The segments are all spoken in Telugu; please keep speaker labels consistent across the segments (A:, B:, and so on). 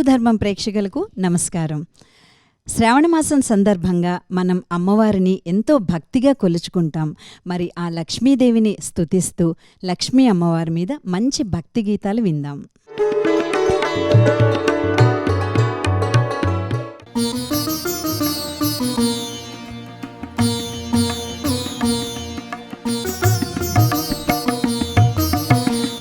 A: హిందూ ధర్మం ప్రేక్షకులకు నమస్కారం. శ్రావణమాసం సందర్భంగా మనం అమ్మవారిని ఎంతో భక్తిగా కొలుచుకుంటాం. మరి ఆ లక్ష్మీదేవిని స్తుతిస్తూ లక్ష్మీ అమ్మవారి మీద మంచి భక్తి గీతాలు విందాం.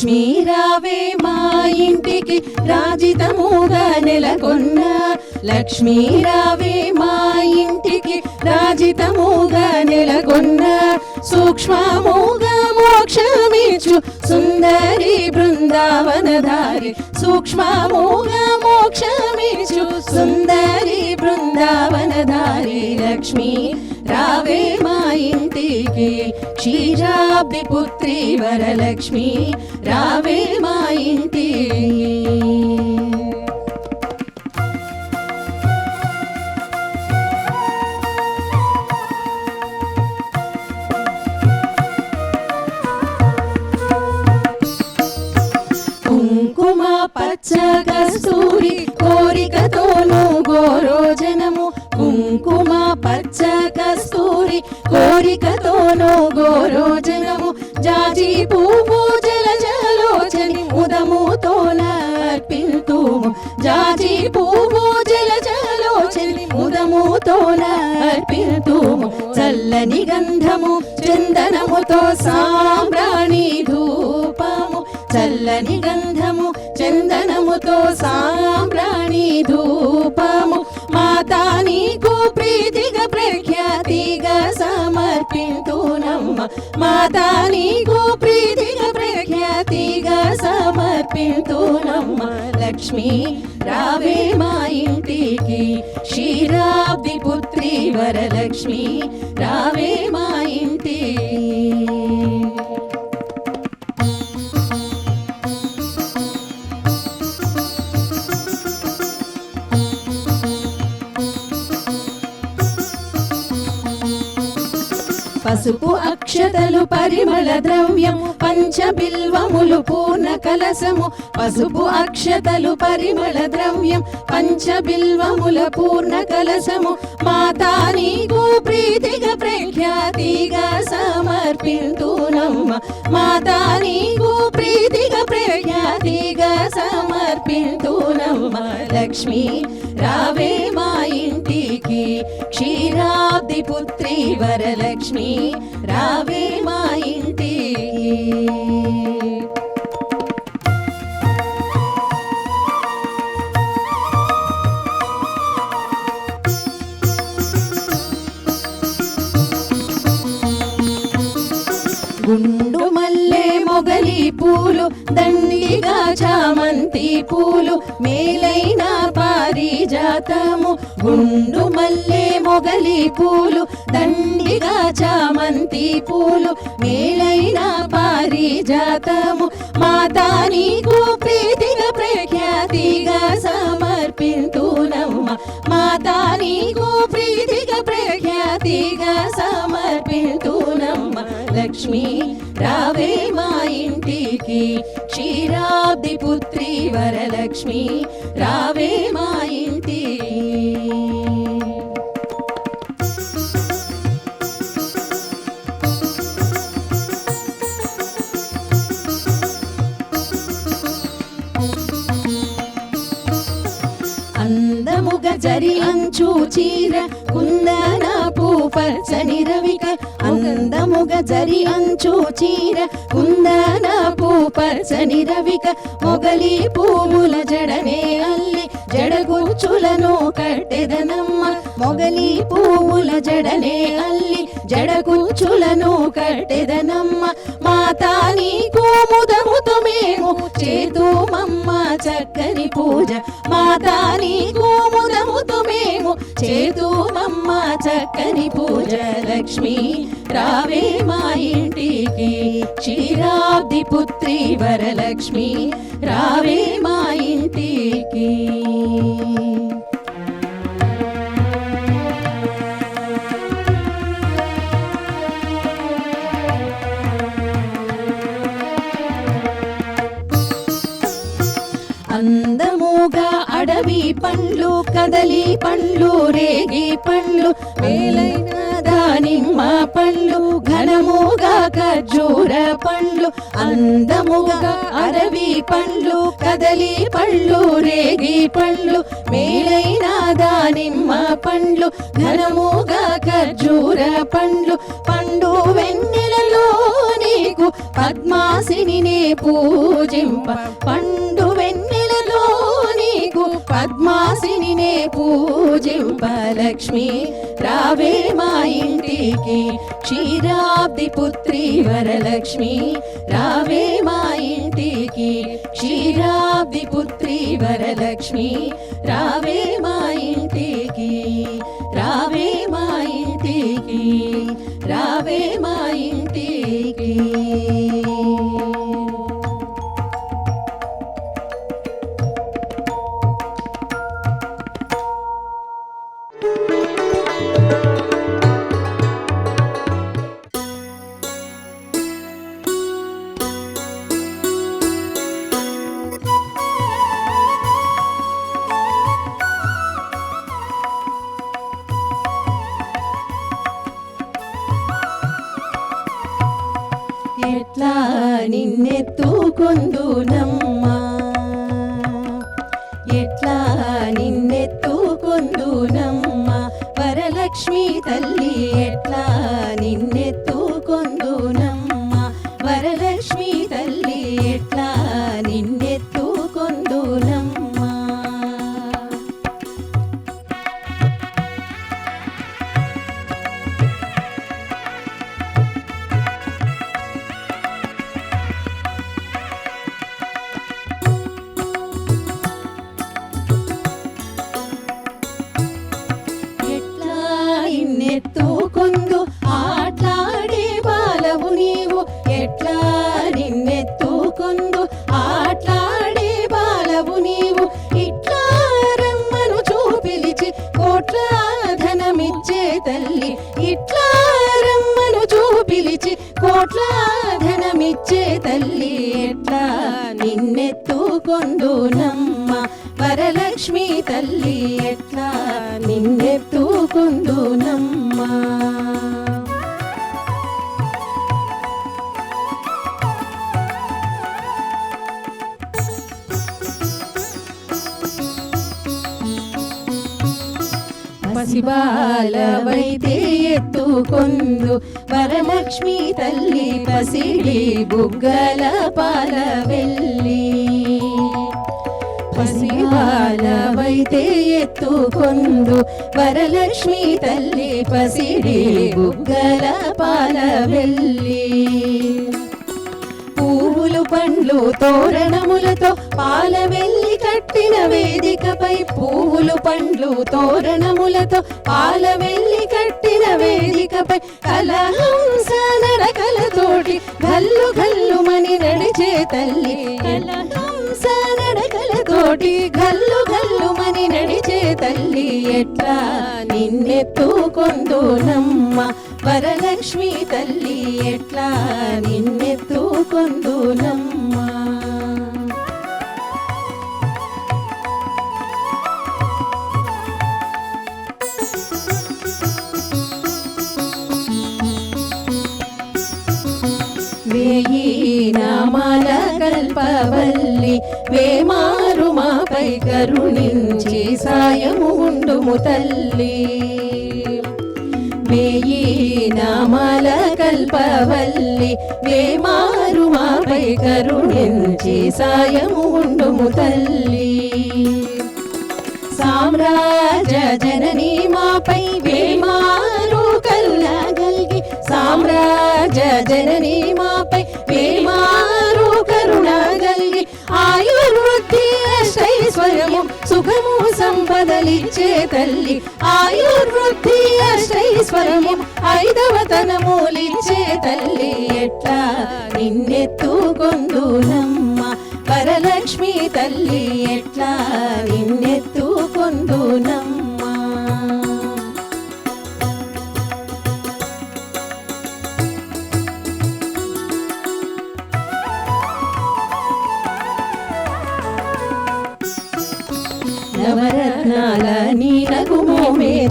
A: లక్ష్మీ రావే మా ఇంటికి రాజితముగా నెలకొన్న. లక్ష్మీ రావే మా ఇంటికి రాజితముగా నెలకొన్న. సూక్ష్మముగా మోక్షమిచ్చు సుందరి బృందావనధారి సూక్ష్మముగా మోక్షమిచ్చు. సుందరి బృందావనధారి లక్ష్మి రావే మా ఇంటికి. క్షీరాబ్ది పుత్రి వరలక్ష్మి రావే మా ఇంటికి. పచ్చ కస్తూరి కోరికతోను గోరోజనము. కుంకుమ పచ్చ కస్తూరి కోరికతోను గోరోజనము. జాజి పువ్వు జల జలోచని ఉదముతోన అర్పింతుము. జాజి పువ్వు జల జలోచని ఉదముతోన అర్పింతుము. చల్లని గంధము చందనముతో సాంబ్రాణి ధూపము. చల్లని గంధము ధూపముతో సాంబ్రాణి ధూపము మాతా నీకు ప్రీతిగా ప్రఖ్యాతిగా సమర్పింతునమ్మ. మాతా నీకు ప్రీతిగా ప్రఖ్యాతిగా సమర్పింతునమ్మ. లక్ష్మి రావే మా ఇంటికి. క్షీరాబ్ది పుత్రి వరలక్ష్మి రావే మా పసుపు అక్షతలు పరిమళ ద్రవ్యము పంచబిల్వములు పూర్ణ కలసము. పసుపు అక్షతలు పరిమళ ద్రవ్యం పంచబిల్వముల పూర్ణ కలసము. మాతా నీకు ప్రీతిగా ప్రఖ్యాతిగా సమర్పింతునమ్మ. మాతా నీకు ప్రీతిగా ప్రఖ్యాతిగా సమర్పింతునమ్మ. లక్ష్మి రావే మా పుత్రి వరలక్ష్మి రావే మా ఇంటికి గుండు మల్లె మొగలి పూలు దండిగా చామంతి పూలు మేలైన పారిజాతము గుండు మల్లె మొగలి పూలు దండిగా చామంతి పూలు మేలైన పారిజాతము మాతా నీకు ప్రీతిగా ప్రఖ్యాతిగా సమర్పింతునమ్మ. మాతా నీకు ప్రీతిగా ప్రఖ్యాతిగా సమర్పింతునమ్మ. లక్ష్మి రావే మా ఇంటికి క్షీరాబ్ది పుత్రి వరలక్ష్మి రావే మా ఇంటికి. చీర కుందన పచ్చని రవిక అందముగ జరి అంచు చీర కుందన పచ్చని రవిక మొగలి పూముల జడనే అల్లి జడగుచ్చులను కట్టెదనమ్మ
B: మొగలి పూముల జడనే అల్లి జడ కట్టెదనమ్మ మాతా నీకు ముదముతో మేము చేతుమమ్మ చక్కని పూజ. మాతా నీకు ముదముతో మేము చేతుమమ్మ చక్కని పూజ. లక్ష్మి రావే మా ఇంటికి. క్షీరాబ్ది పుత్రి వరలక్ష్మి రావే మా ఇంటికి. అడవి పండ్లు కదలి పండ్లు రేగి పండ్లు వేలైన దానిమ్మ పండ్లు ఘనముగా ఖర్జూర పండ్లు అందముగా అరవి పండ్లు కదలి పండ్లు రేగి పండ్లు మేలైన దానిమ్మ పండ్లు ఘనముగా ఖర్జూర పండ్లు పండు వెన్నెలలో నీకు పద్మాసిని పూజింప. పండు వెన్నెలలో నీకు పద్మాసిని పూజింప లక్ష్మి రావే మా ఇంటికి క్షీరాబ్ది పుత్రి వరలక్ష్మి రావే మా ఇంటికి క్షీరాబ్ది పుత్రి వరలక్ష్మి రావే మా ఇంటికి నిన్నెత్తుకొందునమ్మా కోట్ల ధనమిచ్చే తల్లి ఇట్లా రమ్మను చూపిలిచి కోట్ల ధనమిచ్చే తల్లి ఎట్లా నిన్నెత్తుకొందునమ్మ వరలక్ష్మి తల్లి ఎట్లా నిన్నెత్తుకొందునమ్మా. పసిబాలవైతే ఎత్తుకొందు వరలక్ష్మి తల్లి పసిడి బుగ్గల పాల వెళ్ళి పసిబాలవైతే ఎత్తుకొందు వరలక్ష్మి తల్లి పసిడి బుగ్గల పాల వెళ్ళి పువ్వులు పండ్లు తోరణములతో పాల వెళ్ళి కట్టిన వేదికపై పువ్వులు పండ్లు తోరణములతో పాల వెళ్ళి కట్టిన వేదికపై కలహంస నడకలతోటి గల్లు గల్లుమని నడిచే తల్లి. కలహంస నడకలతోటి గల్లు గల్లుమని నడిచే తల్లి ఎట్లా నిన్నెత్తుకొందునమ్మ? వరలక్ష్మి తల్లి ఎట్లా నిన్నెత్తుకొందునమ్మా వేయి నామాల కల్పవల్లి వేమారు మాపై కరుణించి సాయము ఉండుము తల్లి. పేయి నామాల కల్పవల్లి వేమారు మాపై కరుణించి సాయము తల్లి. సామ్రాజ జనని మాపై వేమారు కరుణగల్గి సామ్రాజ జనని మాపై వేమారు కరుణగల్గి ఆయుర్వృద్ధి ఐశ్వర్యం సంపదలిచ్చే తల్లి. ఆయుర్వృద్ధి అష్టైశ్వరము ఐదవ తనమూలిచ్చే తల్లి. ఎట్లా నిన్నెత్తుకొందునమ్మ? వరలక్ష్మి తల్లి ఎట్లా నిన్నెత్తు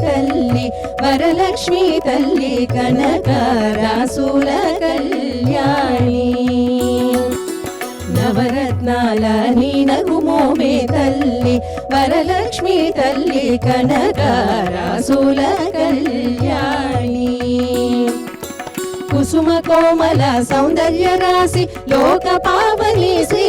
B: తల్లి వరలక్ష్మి తల్లి కనకారాసుల కళ్యాణి. నవరత్నాల నీనగుమోమే తల్లి వరలక్ష్మి తల్లి కనకారాసుల కళ్యాణి. కుసుమ కోమల సౌందర్య రాశి లోక పావని శ్రీ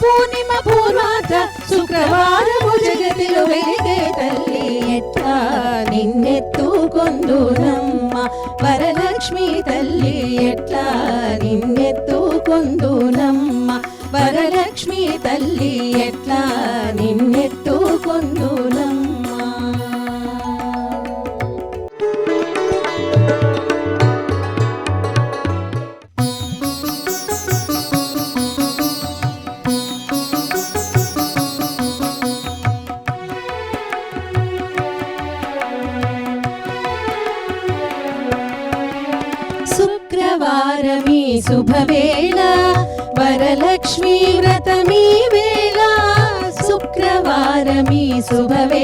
B: పూర్ణిమ పూర్వాత శుక్రవారము జగతిలో వెలిగే తల్లి ఎట్లా నిన్నెత్తుకొందునమ్మ? వరలక్ష్మి తల్లి ఎట్లా నిన్నెత్తుకొందునమ్మ? వరలక్ష్మి తల్లి ఎట్లా నిన్నెత్తుకొందునమ్మ?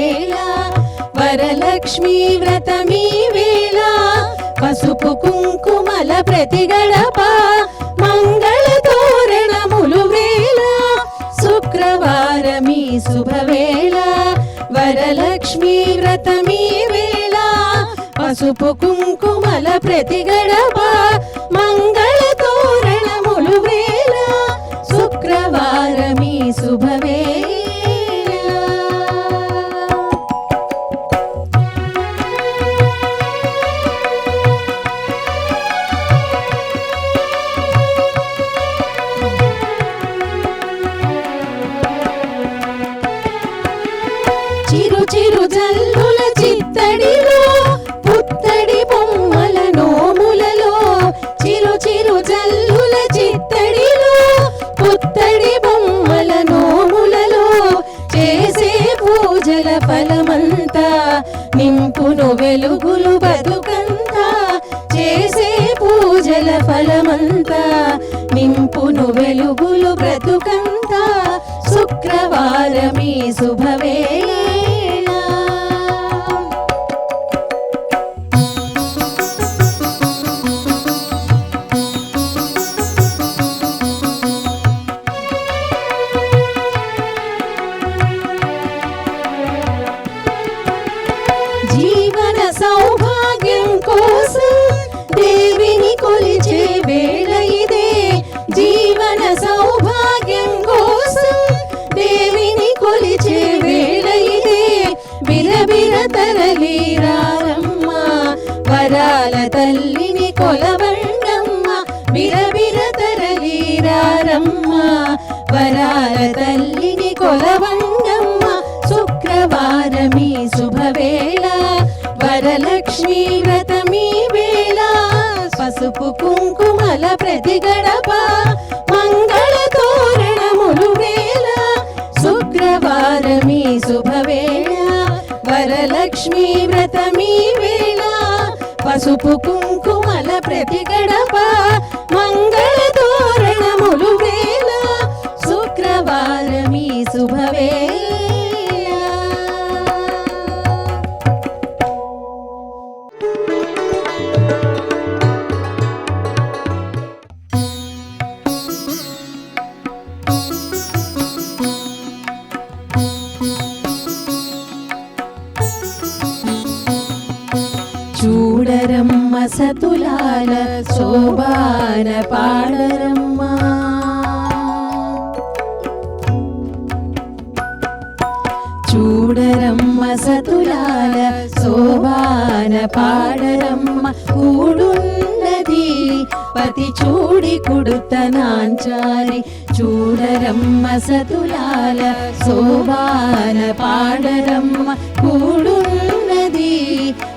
B: శుభవేళ వరలక్ష్మీ వ్రతమీ వేళ పసుపు కుంకుమల ప్రతి గడప మంగళ తోరణములు వేళ శుక్రవారమీ శుభవేళ వరలక్ష్మి వ్రతమీ వేళ పసుపు కుంకుమల ప్రతి గడప మంగళ తోరణములు వేళ శుక్రవారమీ శుభవేళ నింపును వెలుగులు బతుకంతా చేసే పూజల ఫలమంతా. నింపును వెలుగులు బ్రతుకంతా శుక్రవారమీ శుభవేళ. వరాల తల్లిని కొలవండమ్మ బిరబిర తరలీరారమ్మ. వరాల తల్లిని కొలవండమ్మ శుక్రవారమీ శుభవేళ. వరలక్ష్మీ వ్రతమీ వేళ. పసుపు కుంకుమల ప్రతి గడప మంగళ తోరణములు వేళ. శుక్రవారమీ శుభవేళ. వరలక్ష్మీ వ్రతమీ వేళ. పసుపు కుంకుమల ప్రతి గడప.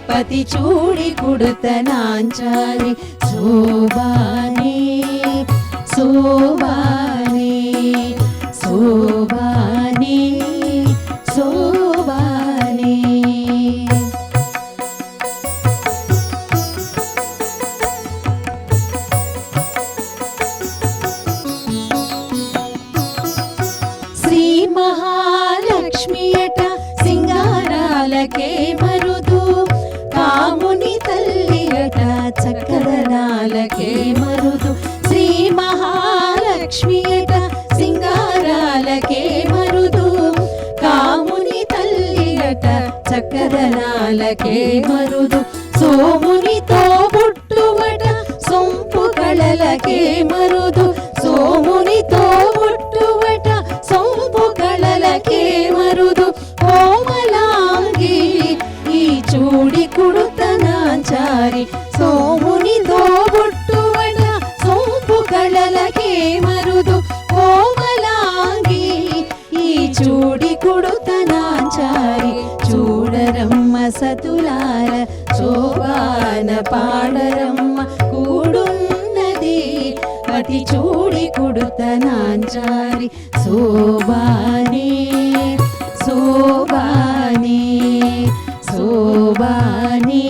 B: பதி சூடி கொடுத்த நான் சாரி. சோபானே சோபா చక్కదనాలకే మరుదు. సోమునితో పుట్టువట సొంపు కళలకే మరుదు. సోమునితో పుట్టువట సొంపు కళలకే మరుదు. కోమలాంగి ఈ చూడి కుడుతనాచారి. సో చూడరమ్మ సతులార శోభాన పాడరమ్మ కూడున్నది అతి చూడి కుడుతనాంచారి శోభానే శోభానే శోభానే శోభానే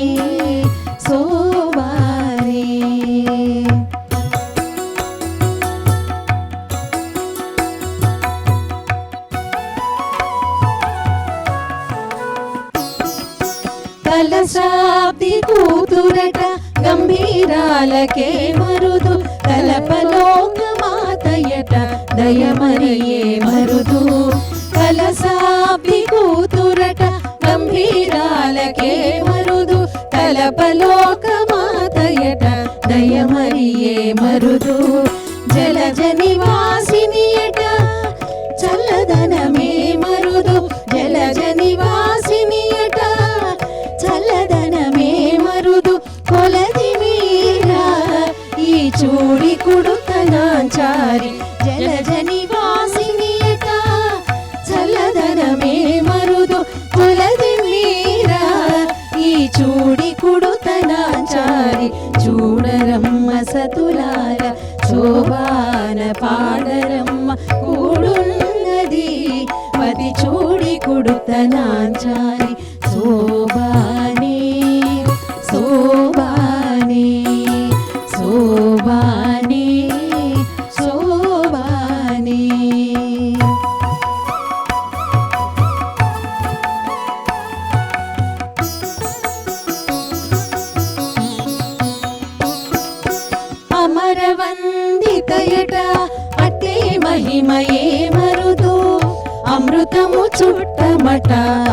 B: అమృతము చుట్టమట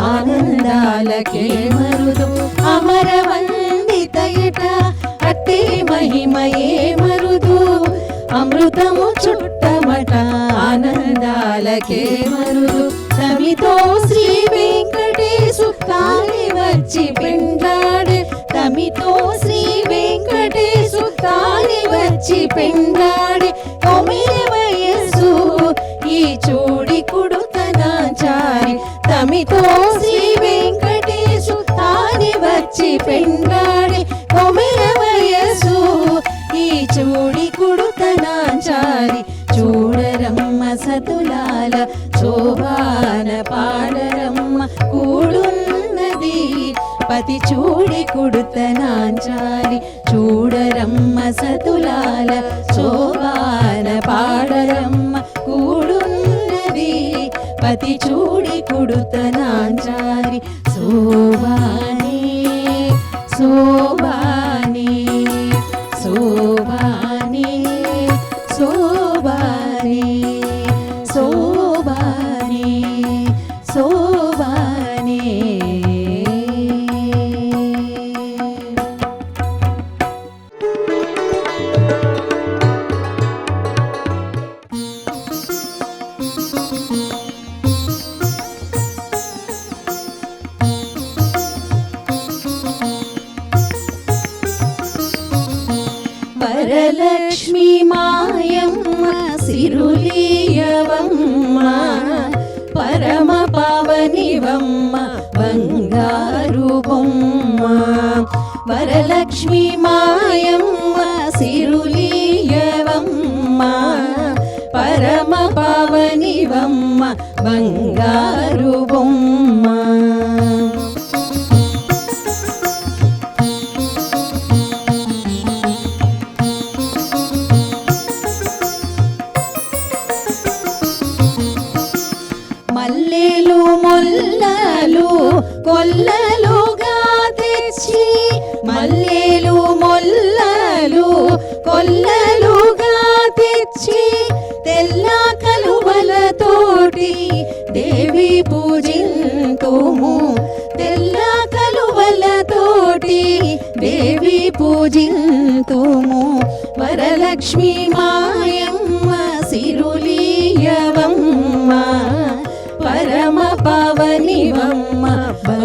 B: ఆనందాలకే మరుదు. అమర అమరవందితయట అట్టే మహిమయే మరుదు. అమృతము చుట్టమట ఆనందాలకే మరుదు. తమితో శ్రీ వెంకటేశు కాలి వచ్చి పిండాడే. తమితో శ్రీ వెంకటేశు కాలి వచ్చి పిండాడే. తొమ్మిది వయస్సు ఈ చూడి కుడుతనాచారి తమితో శ్రీ వెంకటేశు తాని వచ్చి పెంగా చూడి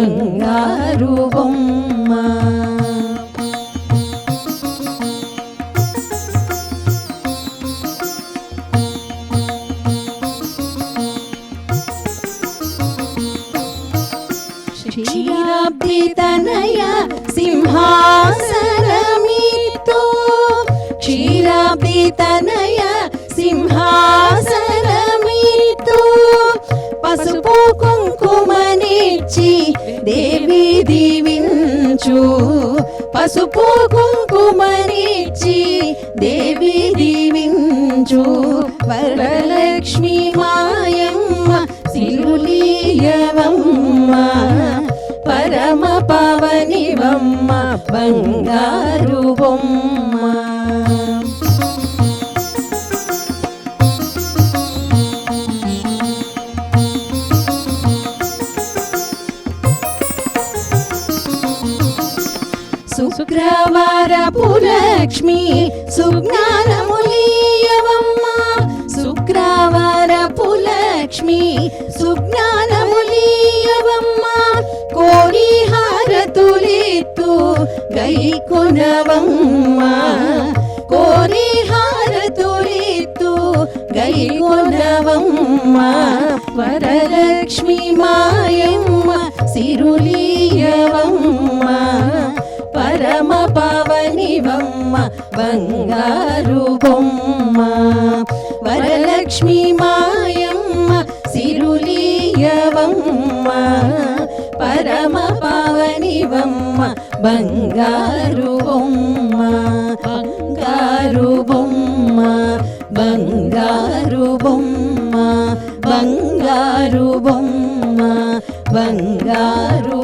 B: బంగారు పసుపు కుంకుమనిచ్చి దేవి దీవించు. వరలక్ష్మి మాయమ్మ సిరులీయవమ్మ పరమ పవనివమ్మ బంగారు బొమ్మ. తిరులీయవమ్మ పరమ పవనివమ్మ బంగారు బొమ్మ. వరలక్ష్మి మాయమ్మ సిరులీయవమ్మ పరమ పవనివమ్మ బంగారు బొమ్మ. బంగారు బొమ్మ బంగారు బొమ్మ బంగారు బొమ్మ. ಬಂಗಾರು